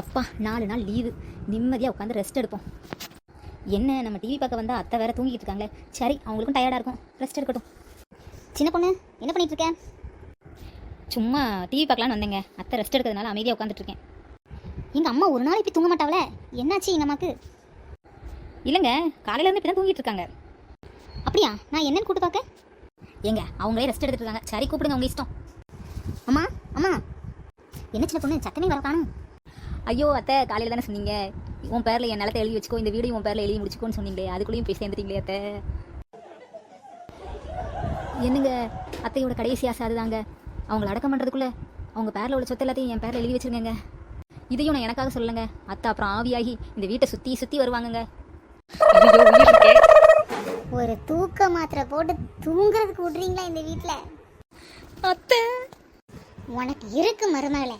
எப்பா நாலு நாள் லீவு நிம்மதியாக உட்காந்து ரெஸ்ட் எடுப்போம். என்ன நம்ம டிவி பார்க்க வந்தால் அத்தை வேற தூங்கிட்டு இருக்காங்களே. சரி அவங்களுக்கும் டயர்டாக இருக்கும். ரெஸ்ட் எடுக்கட்டும். சின்ன பொண்ணு என்ன பண்ணிட்டு இருக்கேன் சும்மா டிவி பார்க்கலான்னு வந்தேங்க. அத்தை ரெஸ்ட் எடுக்கிறதுனால அமைதியாக உட்காந்துட்டு இருக்கேன். எங்கள் அம்மா ஒரு நாள் இப்படி தூங்க மாட்டாவல என்னாச்சு எங்கள் அம்மாக்கு? இல்லைங்க காலையிலேருந்து இப்படி தான் தூங்கிட்டு இருக்காங்க. அப்படியா? நான் என்னன்னு கூட்டு பார்க்க? ஏங்க அவங்களே ரெஸ்ட் எடுத்துட்டு இருக்காங்க. சரி கூப்பிடுங்க உங்க இஷ்டம். அம்மா அம்மா. என்ன சின்ன பொண்ணு சத்தமே வர காணும். ஐயோ அத்தை காலையில் தானே சொன்னீங்க. உன் பேரில் என் நிலத்தை எழுதி வச்சுக்கோ இந்த வீடியோ உன் பேரில் எழுதி முடிச்சுக்கோன்னு சொன்னீங்களே அதுக்குள்ளேயும் போய் சேர்ந்துட்டீங்களே அத்தை. என்னங்க அத்தையோட கடைசி ஆசை அதுதாங்க. அவங்கள அடக்கம் பண்ணுறதுக்குள்ள அவங்க பேரில் உள்ள சொத்து எல்லாத்தையும் என் பேரில் எழுதி வச்சிருக்கேங்க இதையும் நான் எனக்காக சொல்லலைங்க. அத்தை அப்புறம் ஆவியாகி இந்த வீட்டை சுற்றி சுற்றி வருவாங்கங்க. ஒரு தூக்க மாத்திரை போட்டு தூங்குறதுக்கு விடுறீங்களா இந்த வீட்டில் அத்தை. உனக்கு இருக்கு மருமகளே.